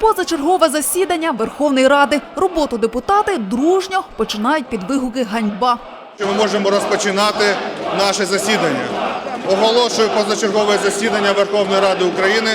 Позачергове засідання Верховної Ради. Роботу депутати дружньо починають під вигуки ганьба. Ми можемо розпочинати наше засідання. Оголошую позачергове засідання Верховної Ради України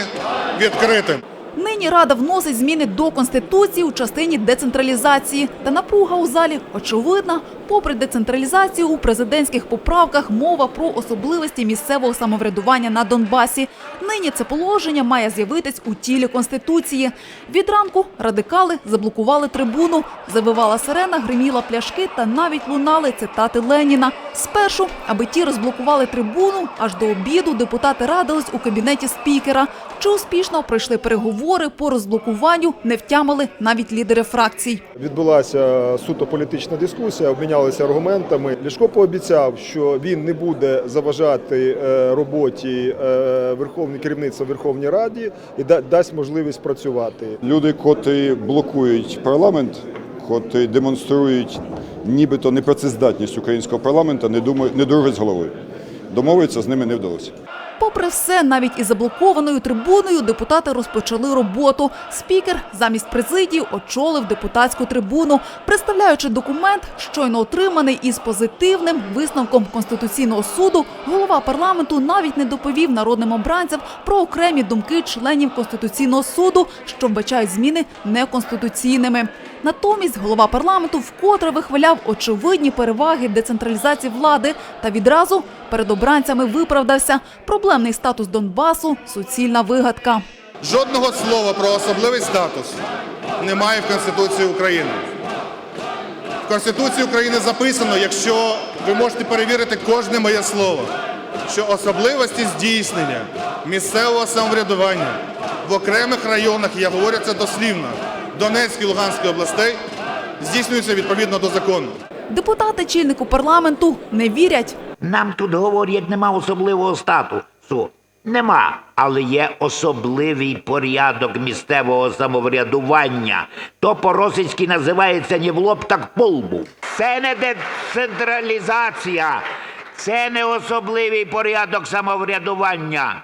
відкритим. Нині Рада вносить зміни до Конституції у частині децентралізації. Та напруга у залі очевидна. Попри децентралізацію, у президентських поправках мова про особливості місцевого самоврядування на Донбасі. Нині це положення має з'явитись у тілі Конституції. Від ранку радикали заблокували трибуну. Завивала сирена, гриміла пляшки та навіть лунали цитати Леніна. Спершу, аби ті розблокували трибуну, аж до обіду депутати радились у кабінеті спікера. Чи успішно пройшли переговори по розблокуванню, не втямили навіть лідери фракцій. Відбулася суто політична дискусія, обмінялися аргументами. Ляшко пообіцяв, що він не буде заважати е, роботі е, Верховної керівництва Верховній Раді і дасть можливість працювати. Люди, котрі блокують парламент, котрі демонструють нібито непрацездатність українського парламенту, не думають, не дружать з головою. Домовитися з ними не вдалося. Попри все, навіть із заблокованою трибуною депутати розпочали роботу. Спікер замість президії очолив депутатську трибуну, представляючи документ, щойно отриманий із позитивним висновком Конституційного суду. Голова парламенту навіть не доповів народним обранцям про окремі думки членів Конституційного суду, що вбачають зміни неконституційними. Натомість голова парламенту вкотре вихваляв очевидні переваги децентралізації влади та відразу перед обранцями виправдався. Проблемний статус Донбасу суцільна вигадка. Жодного слова про особливий статус немає в Конституції України. В Конституції України записано, якщо ви можете перевірити кожне моє слово, що особливості здійснення місцевого самоврядування в окремих районах, я говорю це дослівно, Донецької і Луганської областей, здійснюються відповідно до закону. Депутати чільнику парламенту не вірять. Нам тут говорять, нема особливого статусу. Нема, але є особливий порядок місцевого самоврядування. То по-російськи називається не в лоб, так по лбу. Це не децентралізація, це не особливий порядок самоврядування.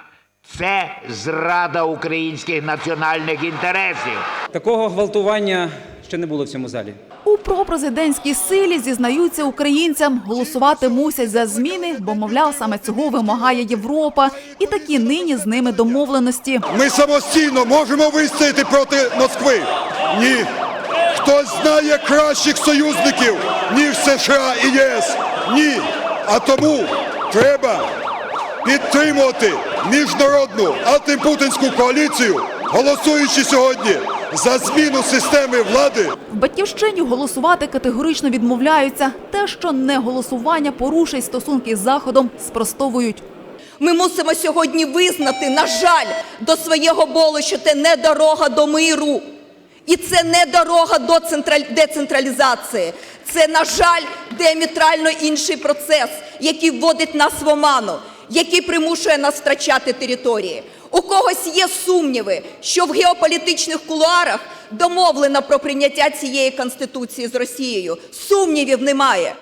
Це зрада українських національних інтересів. Такого гвалтування ще не було в цьому залі. У пропрезидентській силі зізнаються українцям. Голосувати мусять за зміни, бо, мовляв, саме цього вимагає Європа. І такі нині з ними домовленості. Ми самостійно можемо вистояти проти Москви? Ні. Хтось знає кращих союзників, ніж США і ЄС? Ні. А тому треба підтримувати міжнародну антипутінську коаліцію, голосуючи сьогодні за зміну системи влади. В батьківщині голосувати категорично відмовляються. Те, що не голосування порушить стосунки з заходом, спростовують. Ми мусимо сьогодні визнати, на жаль, до свого болу, що це не дорога до миру. І це не дорога до централь- децентралізації. Це, на жаль, діаметрально інший процес, який вводить нас в оману, який примушує нас втрачати території. У когось є сумніви, що в геополітичних кулуарах домовлено про прийняття цієї конституції з Росією. Сумнівів немає.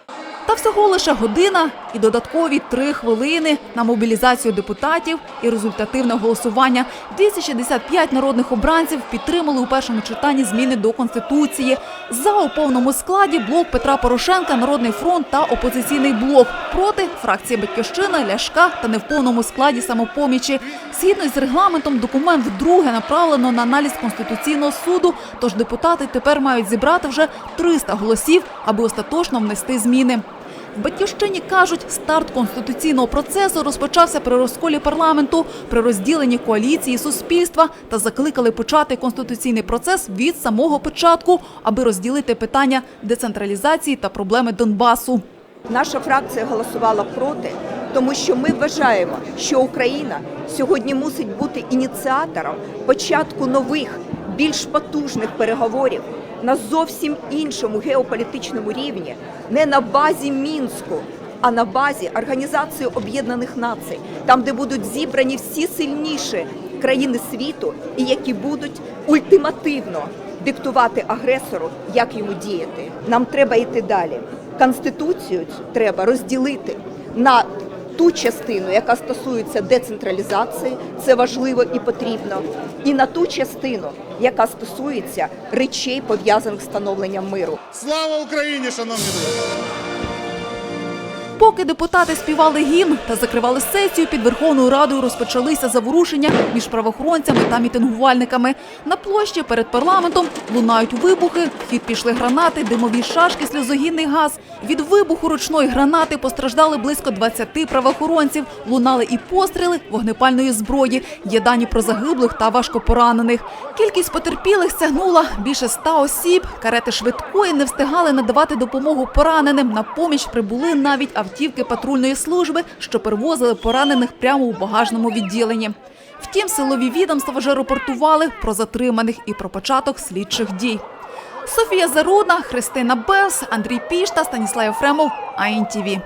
Та всього лише година і додаткові три хвилини на мобілізацію депутатів і результативне голосування. 265 народних обранців підтримали у першому читанні зміни до конституції. За у повному складі блок Петра Порошенка, Народний фронт та опозиційний блок. Проти фракції Батьківщина, Ляшка та не в повному складі самопомічі. Згідно з регламентом, документ вдруге направлено на аналіз конституційного суду. Тож депутати тепер мають зібрати вже 300 голосів, аби остаточно внести зміни. В батьківщині кажуть, старт конституційного процесу розпочався при розколі парламенту, при розділенні коаліції суспільства та закликали почати конституційний процес від самого початку, аби розділити питання децентралізації та проблеми Донбасу. Наша фракція голосувала проти, тому що ми вважаємо, що Україна сьогодні мусить бути ініціатором початку нових, більш потужних переговорів на зовсім іншому геополітичному рівні, не на базі Мінську, а на базі Організації Об'єднаних Націй, там, де будуть зібрані всі сильніші країни світу, і які будуть ультимативно диктувати агресору, як йому діяти. Нам треба йти далі. Конституцію треба розділити на ту частину, яка стосується децентралізації, це важливо і потрібно, і на ту частину, яка стосується речей пов'язаних з встановленням миру. Слава Україні, шановні друзі! Поки депутати співали гімн та закривали сесію, під Верховною Радою розпочалися заворушення між правоохоронцями та мітингувальниками. На площі перед парламентом лунають вибухи, в хід пішли гранати, димові шашки, сльозогінний газ. Від вибуху ручної гранати постраждали близько 20 правоохоронців. Лунали і постріли вогнепальної зброї. Є дані про загиблих та важкопоранених. Кількість потерпілих сягнула більше ста осіб. Карети швидкої не встигали надавати допомогу пораненим. На поміч прибули навіть автівки патрульної служби, що перевозили поранених прямо у багажному відділенні. Втім, силові відомства вже рапортували про затриманих і про початок слідчих дій. Софія Зарудна, Христина Белс, Андрій Пішта, Станіслав Єфремов, АІНТІВІ.